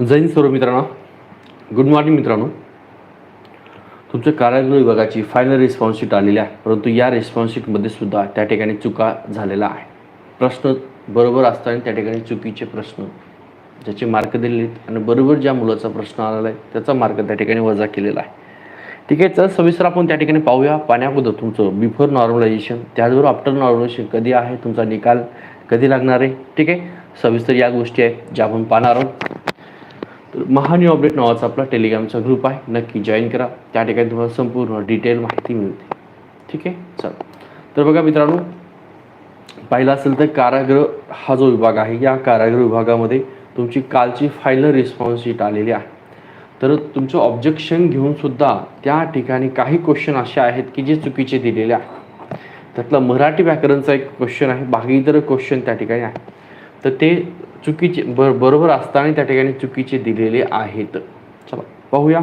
जय सर्व मित्रांनो. Good morning मित्रांनो. तुमच्या कार्यालय विभागाची फायनल रिस्पॉन्स शीट आलेली आहे. परंतु या रिस्पॉन्स शीटमध्ये सुद्धा त्या ठिकाणी चुका झालेला आहे प्रश्न बरोबर असताना त्या ठिकाणी चुकीचे प्रश्न ज्याचे मार्क दिलेले आहेत. आणि बरोबर ज्या मुलाचा प्रश्न आलेला आहे त्याचा मार्क त्या ठिकाणी वजा केलेला आहे. ठीक आहे चल सविस्तर आपण त्या ठिकाणी पाहूया. पाण्याबद्दल तुमचं बिफोर नॉर्मलायझेशन त्याचबरोबर आफ्टर नॉर्मलायझेशन कधी आहे? तुमचा निकाल कधी लागणार आहे? ठीक आहे सविस्तर या गोष्टी आहेत ज्या आपण पाहणार आहोत. तर महान्यू अपडेट नावाचा आपला टेलिग्रामचा ग्रुप आहे. नक्की जॉईन करा. त्या ठिकाणी तुम्हाला संपूर्ण डिटेल माहिती मिळते. ठीक आहे? चला. तर बघा मित्रांनो पाहिलं असेल तर कारागृह हा जो विभाग आहे या कारागृह विभागामध्ये तुमची कालची फायनल रिस्पॉन्स शीट आलेली आहे. तर तुमचं ऑब्जेक्शन घेऊन सुद्धा त्या ठिकाणी काही क्वेश्चन असे आहेत की जे चुकीचे दिलेले आहेत त्यातला मराठी व्याकरणचा एक क्वेश्चन आहे. बाकी इतर क्वेश्चन त्या ठिकाणी आहे तर ते चुकीचे बर बरोबर असताना त्या ठिकाणी चुकीचे दिलेले आहेत. चला पाहूया.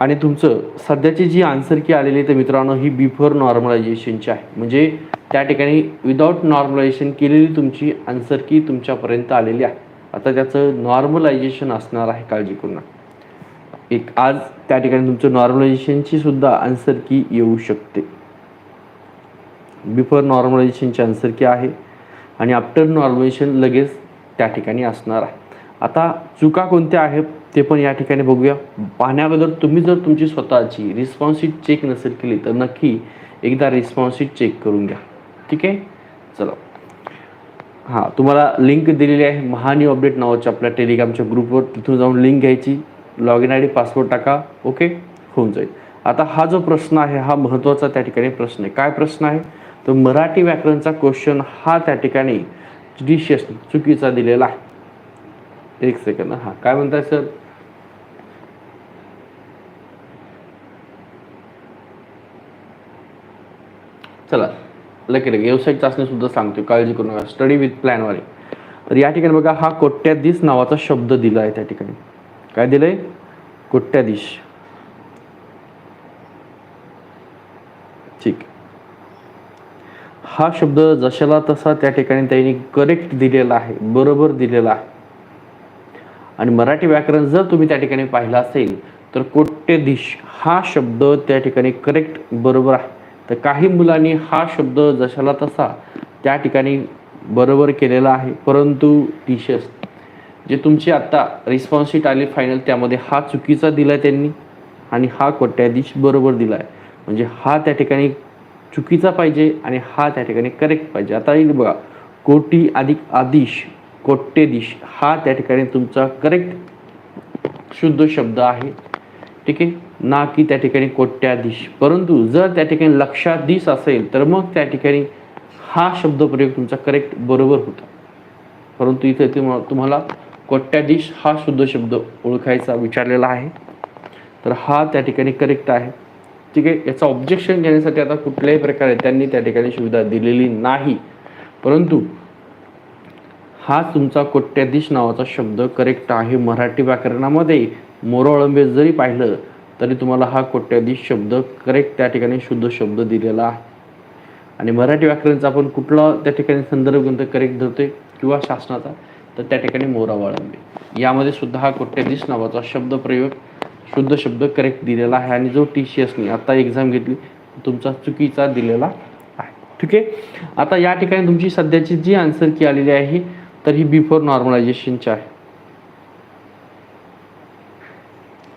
आणि तुमचं सध्याची जी आन्सर की आलेली आहे तर मित्रांनो ही बिफोर नॉर्मलायझेशनची आहे. म्हणजे त्या ठिकाणी विदाऊट नॉर्मलायझेशन केलेली तुमची आन्सर की तुमच्यापर्यंत आलेली आहे. आता त्याचं नॉर्मलायझेशन असणार आहे काळजी करू नका एक आज त्या ठिकाणी तुमचं नॉर्मलायझेशनची सुद्धा आन्सर की येऊ शकते. बिफोर नॉर्मलायझेशनची आन्सर की आहे. आणि आफ्टर नॉर्मलायझेशन लगेच त्या ठिकाणी असणार आहे. आता चुका कोणत्या आहेत ते पण या ठिकाणी बघूया. पाहण्याबद्दल तुम्ही जर तुमची स्वतःची रिस्पॉन्सिट चेक नसेल केली तर नक्की एकदा रिस्पॉन्सिट चेक करून घ्या. ठीक आहे? चला. हां तुम्हाला लिंक दिलेली आहे. महान्यू अपडेट नावाच्या आपल्या टेलिग्रामच्या ग्रुपवर. तिथून जाऊन लिंक घ्यायची. Log in I D password टाका. ओके होऊन जाईल. आता हा जो प्रश्न आहे हा महत्त्वाचा त्या ठिकाणी प्रश्न आहे. काय प्रश्न आहे? तर मराठी व्याकरणचा क्वेश्चन हा त्या ठिकाणी डिशियस चुकीचा दिलेला आहे. एक सेकंद हा. काय म्हणताय सर चला लगे लगे वेबसाईट चाचणी सुद्धा सांगतो काळजी करू नका. स्टडी विथ प्लॅनवाले तर या ठिकाणी बघा हा कोट्याधीश नावाचा शब्द दिला आहे त्या ठिकाणी. काय दिलंय? कोट्याधीश. ठीक. हा शब्द जशाला तसा त्या ठिकाणी त्यांनी करेक्ट दिलेला आहे बरोबर दिलेला आहे. आणि मराठी व्याकरण जर तुम्ही त्या ठिकाणी पाहिलं असेल तर कोट्यधीश हा शब्द त्या ठिकाणी करेक्ट बरोबर आहे. तर काही मुलांनी हा शब्द जशाला तसा त्या ठिकाणी बरोबर केलेला आहे परंतु टीशस जे तुमची आत्ता रिस्पॉन्स शीट आली फायनल त्यामध्ये हा चुकीचा दिला आहे त्यांनी आणि हा कोट्याधीश बरोबर दिला आहे म्हणजे हा त्या ठिकाणी चुकीचा पाहिजे आणि हा त्या ठिकाणी करेक्ट पाहिजे. आता येईल बघा कोटी अधिक आदिश कोट्यधीश हा त्या ठिकाणी तुमचा करेक्ट शुद्ध शब्द आहे. ठीक आहे? ना की त्या ठिकाणी कोट्याधीश परंतु जर त्या ठिकाणी लक्षाधीश असेल तर मग त्या ठिकाणी हा शब्द प्रयोग तुमचा करेक्ट बरोबर होता. परंतु इथे तुम्हाला तुम्हाला कोट्याधीश हा शुद्ध शब्द ओळखायचा विचारलेला आहे. तर हा त्या ठिकाणी करेक्ट आहे. ठीक आहे? याचं ऑब्जेक्शन घेण्यासाठी आता कुठल्याही प्रकारे त्यांनी त्या ठिकाणी सुविधा दिलेली नाही. परंतु हा तुमचा कोट्याधीश नावाचा शब्द करेक्ट आहे मराठी व्याकरणामध्ये. मोरोळंबे जरी पाहिलं तरी तुम्हाला हा कोट्याधीश शब्द करेक्ट त्या ठिकाणी शुद्ध शब्द दिलेला आहे. आणि मराठी व्याकरणचा आपण कुठला त्या ठिकाणी संदर्भ ग्रंथ करेक्ट धरतोय किंवा शासनाचा तर त्या ठिकाणी मोरावाळंबे. यामध्ये सुद्धा हा कोट्याधीश नावाचा शब्द प्रयोग शुद्ध शब्द करेक्ट दिलेला आहे आणि जो टी सी एसने आता एक्झाम घेतली तुमचा चुकीचा दिलेला आहे. ठीक आहे? आता या ठिकाणी तुमची सध्याची जी आन्सर की आलेली आहे तर ही बिफोर नॉर्मलायझेशनची आहे.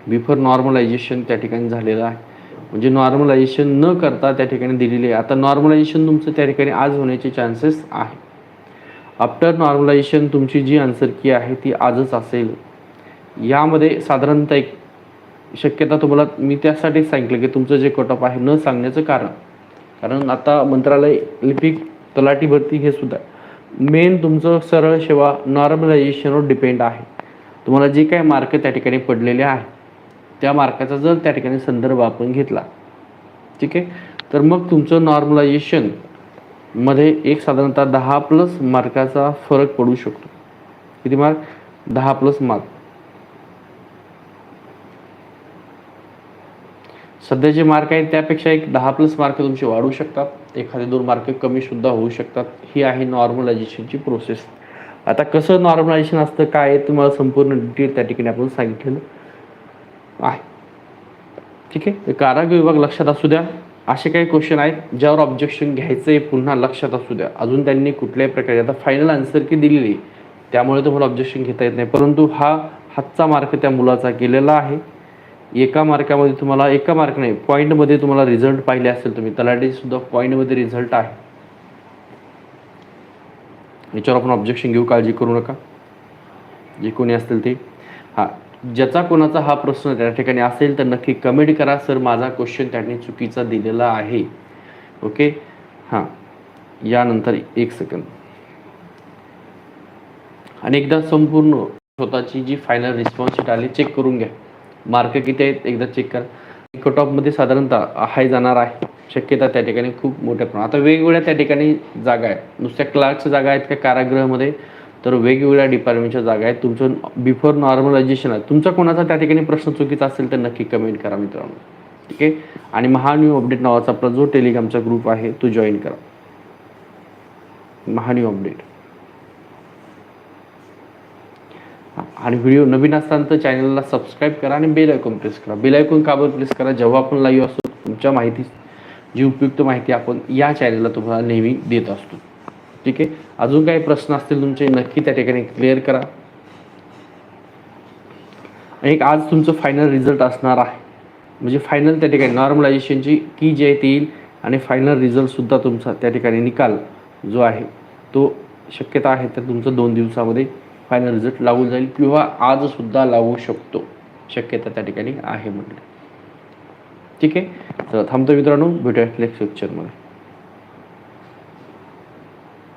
बिफोर नॉर्मलायझेशन त्या ठिकाणी झालेलं आहे. म्हणजे नॉर्मलायझेशन न करता त्या ठिकाणी दिलेली आहे. आता नॉर्मलायझेशन तुमचं त्या ठिकाणी आज होण्याचे चान्सेस आहे. आफ्टर नॉर्मलायझेशन तुमची जी आन्सर की आहे ती आजच असेल. यामध्ये साधारणतः एक शक्यता तुम्हाला मी त्यासाठी सांगितलं की तुमचं जे कटअप आहे न सांगण्याचं कारण. कारण आता मंत्रालय लिपिक तलाठी भरती हे सुद्धा मेन तुमचं सरळ सेवा नॉर्मलायझेशनवर डिपेंड आहे. तुम्हाला जे काही मार्क त्या ठिकाणी पडलेले आहे त्या मार्काचा जर त्या ठिकाणी संदर्भ आपण घेतला ठीक आहे? तर मग तुमचं नॉर्मलायझेशनमध्ये एक साधारणतः दहा प्लस मार्काचा फरक पडू शकतो. किती मार्क दहा प्लस मार्क सध्या जे मार्क आहेत त्यापेक्षा एक दहा प्लस मार्क तुमचे वाढू शकतात. एखादे दोन मार्क कमी सुद्धा होऊ शकतात. ही आहे नॉर्मलायझेशनची प्रोसेस आता कसं नॉर्मलायझेशन असतं काय आहे तुम्हाला संपूर्ण डिटेल त्या ठिकाणी आपण सांगितलेलं आहे. ठीक आहे? तर कारागृह विभाग लक्षात असू द्या. असे काही क्वेश्चन आहेत ज्यावर ऑब्जेक्शन घ्यायचं आहे पुन्हा लक्षात असू द्या. अजून त्यांनी कुठल्याही प्रकारे आता फायनल आन्सर की दिलेली आहे, त्यामुळे तुम्हाला ऑब्जेक्शन घेता येत नाही. परंतु हा हातचा मार्क त्या मुलाचा केलेला आहे. एका मार्कामध्ये तुम्हाला एका मार्क नाही पॉईंटमध्ये तुम्हाला रिझल्ट पाहिले असेल तुम्ही तलाठीसुद्धा पॉईंटमध्ये रिझल्ट आहे. याच्यावर आपण ऑब्जेक्शन घेऊ काळजी करू नका. जे कोणी असतील ते. हां ज्याचा कोणाचा हा प्रश्न त्या ठिकाणी असेल तर नक्की कमेंट करा. सर माझा क्वेश्चन त्यांनी चुकीचा दिलेला आहे. ओके हां यानंतर एक सेकंद आणि एकदा संपूर्ण स्वतःची जी फायनल रिस्पॉन्स शीट आली चेक करून घ्या. मार्क किती आहेत एकदा चेक करा. कट ऑफमध्ये साधारणतः हाय जाणार आहे. शक्यता त्या ठिकाणी खूप मोठ्या प्रमाणात. आता वेगवेगळ्या त्या ठिकाणी जागा आहेत. नुसत्या क्लार्कच्या जागा आहेत का कारागृहामध्ये? तर वेगवेगळ्या डिपार्टमेंटच्या जागा आहेत. तुमचं बिफोर नॉर्मलायझेशन आहे. तुमचा कोणाचा त्या ठिकाणी प्रश्न चुकीचा असेल तर नक्की कमेंट करा मित्रांनो. ठीक आहे? आणि महान्यू अपडेट नावाचा आपला जो टेलिग्रामचा ग्रुप आहे तो जॉईन करा. महान्यू अपडेट आणि व्हिडिओ नवीन असताना तर चॅनलला सबस्क्राईब करा आणि बेल आयकॉन प्रेस करा. बेल आयकॉन काबर प्रेस करा? जेव्हा आपण लाईव्ह असतो तुमच्या माहिती जी उपयुक्त माहिती आपण या चॅनलला तुम्हाला नेहमी देत असतो. ठीक आहे? अजून काही प्रश्न असतील तुमचे नक्की त्या ठिकाणी क्लिअर करा. आणि एक आज तुमचं फायनल रिझल्ट असणार आहे. म्हणजे फायनल त्या ठिकाणी नॉर्मलायझेशनची की जी आहे ती येईल आणि फायनल रिझल्टसुद्धा तुमचा त्या ठिकाणी निकाल जो आहे तो शक्यता आहे तर तुमचं दोन दिवसामध्ये फायनल रिझल्ट लागून जाईल किंवा आजसुद्धा लागू शकतो. शक्यता त्या ठिकाणी आहे म्हटलं ठीक आहे? तर थांबतो मित्रांनो. भेटूया नेक्स्ट लेक्चरमध्ये